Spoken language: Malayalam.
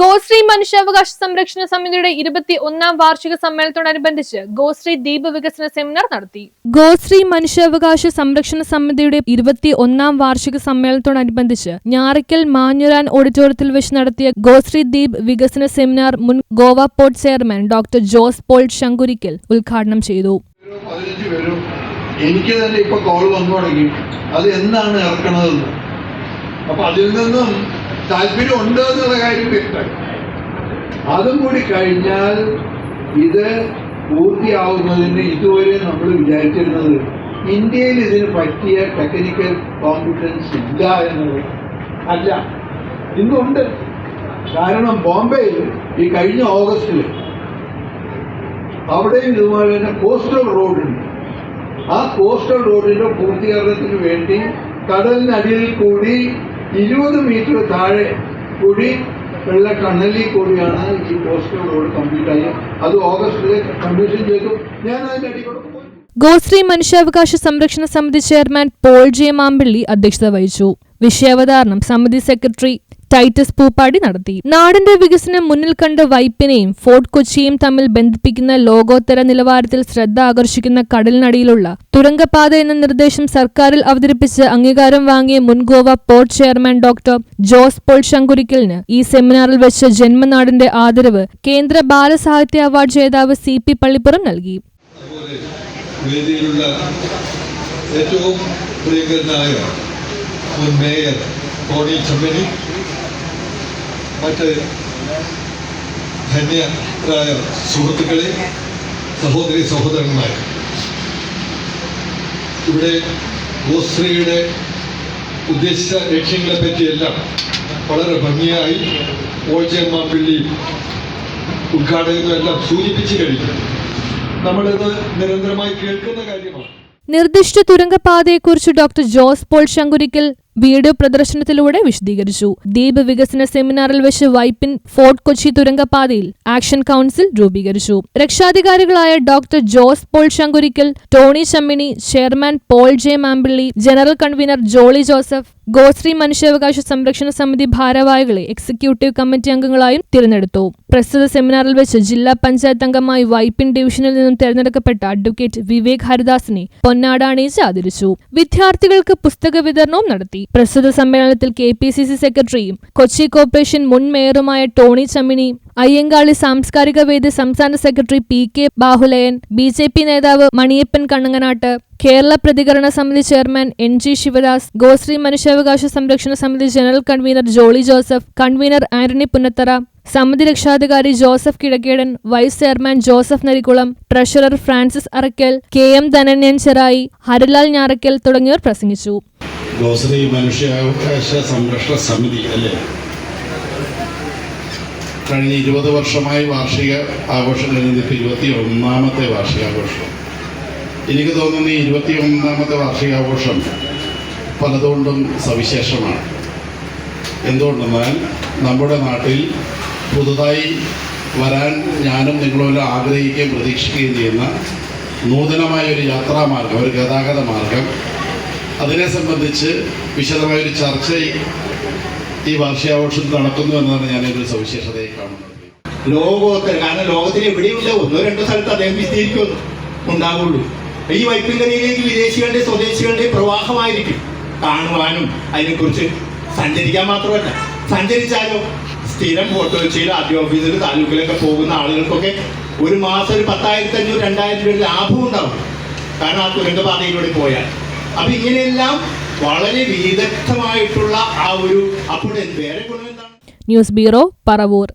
ഗോശ്രീ മനുഷ്യാവകാശ സംരക്ഷണ സമിതിയുടെ ഇരുപത്തി ഒന്നാം വാർഷിക സമ്മേളനത്തോടനുബന്ധിച്ച് ഗോശ്രീ ദ്വീപ് വികസന സെമിനാർ നടത്തി. ഗോശ്രീ മനുഷ്യാവകാശ സംരക്ഷണ സമിതിയുടെ ഇരുപത്തി ഒന്നാം വാർഷിക സമ്മേളനത്തോടനുബന്ധിച്ച് ഞാറിക്കൽ മാഞ്ഞുരാൻ ഓഡിറ്റോറിയത്തിൽ വെച്ച് നടത്തിയ ഗോശ്രീ ദ്വീപ് വികസന സെമിനാർ മുൻ Goa port chairman doctor Jose Paul Shankurikkal ഉദ്ഘാടനം ചെയ്തു. എനിക്ക് തന്നെ ഇപ്പൊ കോൾ വന്നു തുടങ്ങി. അത് എന്നാണ് ഇറക്കണതെന്ന്. അപ്പൊ അതിൽ നിന്നും താല്പര്യം ഉണ്ട് എന്നുള്ള കാര്യം വ്യക്തമായി അതും കൂടി കഴിഞ്ഞാൽ ഇത് പൂർത്തിയാവുന്നതിന് ഇതുവരെ നമ്മൾ വിചാരിച്ചിരുന്നത് ഇന്ത്യയിൽ ഇതിന് പറ്റിയ ടെക്നിക്കൽ കോമ്പിറ്റൻസ് ഇല്ല എന്നത് അല്ല. ഇന്നുണ്ട്. കാരണം ബോംബെയിൽ ഈ കഴിഞ്ഞ ഓഗസ്റ്റിൽ അവിടെയും ഇതുപോലെ തന്നെ കോസ്റ്റൽ റോഡുണ്ട് ആ കോസ്റ്റൽ റോഡിന്റെ പൂർത്തീകരണത്തിന് വേണ്ടി കടലിനടിയിൽ കൂടി ഇരുപത് മീറ്റർ താഴെ കൂടി ഉള്ള കണ്ണലിൽ കൂടിയാണ് ഈ പോസ്റ്റർ റോഡ് കംപ്ലീറ്റ് ആയത് അത് ഓഗസ്റ്റിലെ കമ്മീഷൻ ചെയ്തു. ഞാൻ അതിന്റെ അടി കൊടുക്കും ഗോശ്രീ മനുഷ്യാവകാശ സംരക്ഷണ സമിതി ചെയർമാൻ പോൾ ജെ മാമ്പിള്ളി അധ്യക്ഷത വഹിച്ചു. വിഷയാവതാരണം സമിതി സെക്രട്ടറി ടൈറ്റസ് പൂപ്പാടി നടത്തി. നാടിന്റെ വികസനം മുന്നിൽ കണ്ട് വൈപ്പിനെയും ഫോർട്ട് കൊച്ചിയും തമ്മിൽ ബന്ധിപ്പിക്കുന്ന ലോകോത്തര നിലവാരത്തിൽ ശ്രദ്ധ ആകർഷിക്കുന്ന കടലിനടിയിലുള്ള തുരങ്കപാത എന്ന നിർദ്ദേശം സർക്കാരിൽ അവതരിപ്പിച്ച് അംഗീകാരം വാങ്ങിയ മുൻ Goa port chairman doctor Jose Paul ശങ്കുരിക്കലിന് ഈ സെമിനാറിൽ വെച്ച് ജന്മനാടിന്റെ ആദരവ് കേന്ദ്ര ബാലസാഹിത്യ അവാർഡ് ജേതാവ് സി പി പള്ളിപ്പുറം നൽകി. ഏറ്റവും പ്രിയങ്കരനായ മുൻ മേയർ കോടി ചമ്മനി മറ്റ് ധന്യരായ സുഹൃത്തുക്കളെ സഹോദരി സഹോദരന്മാരെ. ഇവിടെ ഗോശ്രീയുടെ ഉദ്ദേശിച്ച ലക്ഷ്യങ്ങളെ പറ്റിയെല്ലാം വളരെ ഭംഗിയായി ഓൾജയമ്മാപ്പിള്ളി പിള്ളി എല്ലാം സൂചിപ്പിച്ചു കഴിഞ്ഞു. നമ്മളിത് നിരന്തരമായി കേൾക്കുന്ന കാര്യമാണ്. നിർദ്ദിഷ്ട തുരങ്കപാതയെക്കുറിച്ച് doctor Jose Paul Shankurikkal video പ്രദർശനത്തിലൂടെ വിശദീകരിച്ചു. ദ്വീപ് വികസന സെമിനാറിൽ വെച്ച് വൈപ്പിൻ ഫോർട്ട് കൊച്ചി തുരങ്കപാതയിൽ ആക്ഷൻ കൗൺസിൽ രൂപീകരിച്ചു. രക്ഷാധികാരികളായ doctor Jose Paul Shankurikkal Tony Chammini chairman Paul J Mampilly general convener Jolly Joseph Goshree മനുഷ്യാവകാശ സംരക്ഷണ സമിതി ഭാരവാഹികളെ എക്സിക്യൂട്ടീവ് കമ്മിറ്റി അംഗങ്ങളായും തിരഞ്ഞെടുത്തു. പ്രസ്തുത സെമിനാറിൽ വെച്ച് ജില്ലാ പഞ്ചായത്ത് അംഗമായി വൈപ്പിൻ ഡിവിഷനിൽ നിന്നും തെരഞ്ഞെടുക്കപ്പെട്ട അഡ്വക്കേറ്റ് വിവേക് ഹരിദാസിനെ പൊന്നാട അണിയിച്ച് ആദരിച്ചു. വിദ്യാർത്ഥികൾക്ക് പുസ്തക വിതരണവും നടത്തി. പ്രസ്തുത സമ്മേളനത്തിൽ കെ പി സി സി സെക്രട്ടറിയും കൊച്ചി കോർപ്പറേഷൻ മുൻ മേയറുമായ ടോണി ചമ്മിണി അയ്യങ്കാളി സാംസ്കാരിക വേദി സംസ്ഥാന secretary P K Bahuleyan B J P നേതാവ് മണിയപ്പൻ കണ്ണങ്ങനാട്ട് കേരള പ്രതികരണ സമിതി chairman N G Sivadas Goshree മനുഷ്യാവകാശ സംരക്ഷണ സമിതി general convener Jolly Joseph convener Antony Punnathara സമിതി രക്ഷാധികാരി Joseph Kizhakkedan vice chairman Joseph Narikkulam treasurer Francis Arakkal K M Dhananyan Cherai Harilal Njarakkal തുടങ്ങിയവർ പ്രസംഗിച്ചു. ഗോശ്രീ മനുഷ്യാവകാശ സംരക്ഷണ സമിതി അല്ലേ? കഴിഞ്ഞ ഇരുപത് വർഷമായി വാർഷിക ആഘോഷം കഴിഞ്ഞിട്ട് ഇരുപത്തി ഒന്നാമത്തെ വാർഷികാഘോഷം. എനിക്ക് തോന്നുന്നു ഈ ഇരുപത്തി ഒന്നാമത്തെ വാർഷികാഘോഷം പലതുകൊണ്ടും സവിശേഷമാണ്. എന്തുകൊണ്ടെന്നാൽ നമ്മുടെ നാട്ടിൽ പുതുതായി വരാൻ ഞാനും നിങ്ങളെല്ലാം ആഗ്രഹിക്കുകയും പ്രതീക്ഷിക്കുകയും ചെയ്യുന്ന നൂതനമായ ഒരു യാത്രാമാർഗം ഒരു ഗതാഗത മാർഗം അതിനെ സംബന്ധിച്ച് വിശദമായൊരു ചർച്ച ഈ വാർഷികാഘോഷത്തിൽ നടക്കുന്നു എന്നതാണ് ഞാനൊരു സവിശേഷതയെ കാണുന്നത്. ലോകോത്തര കാരണം ലോകത്തിൽ എവിടെയുമില്ല. ഒന്നോ രണ്ടോ സ്ഥലത്ത് അദ്ദേഹം വിസ്തീരിക്കുമെന്ന് ഉണ്ടാവുള്ളൂ. ഈ വൈപ്പിൻകരയിലേക്ക് വിദേശികളുടെ സ്വദേശികളുടെ പ്രവാഹമായിരിക്കും. കാണുവാനും അതിനെക്കുറിച്ച് സഞ്ചരിക്കാൻ മാത്രമല്ല. സഞ്ചരിച്ചാലോ സ്ഥിരം ഫോട്ടോ വെച്ചാൽ ആദ്യ ഓഫീസിൽ താലൂക്കിലൊക്കെ പോകുന്ന ആളുകൾക്കൊക്കെ ഒരു മാസം ഒരു പത്തായിരത്തി അഞ്ഞൂറ് രണ്ടായിരം രൂപ ലാഭം ഉണ്ടാവും. കാരണം ആ തുരങ്കപാതയിലൂടെ പോയാൽ. അപ്പൊ ഇങ്ങനെയെല്ലാം വളരെ വിദഗ്ധമായിട്ടുള്ള ആ ഒരു അപ്പോൾ വേറെ ഗുണം എന്താണ്? News bureau Paravur.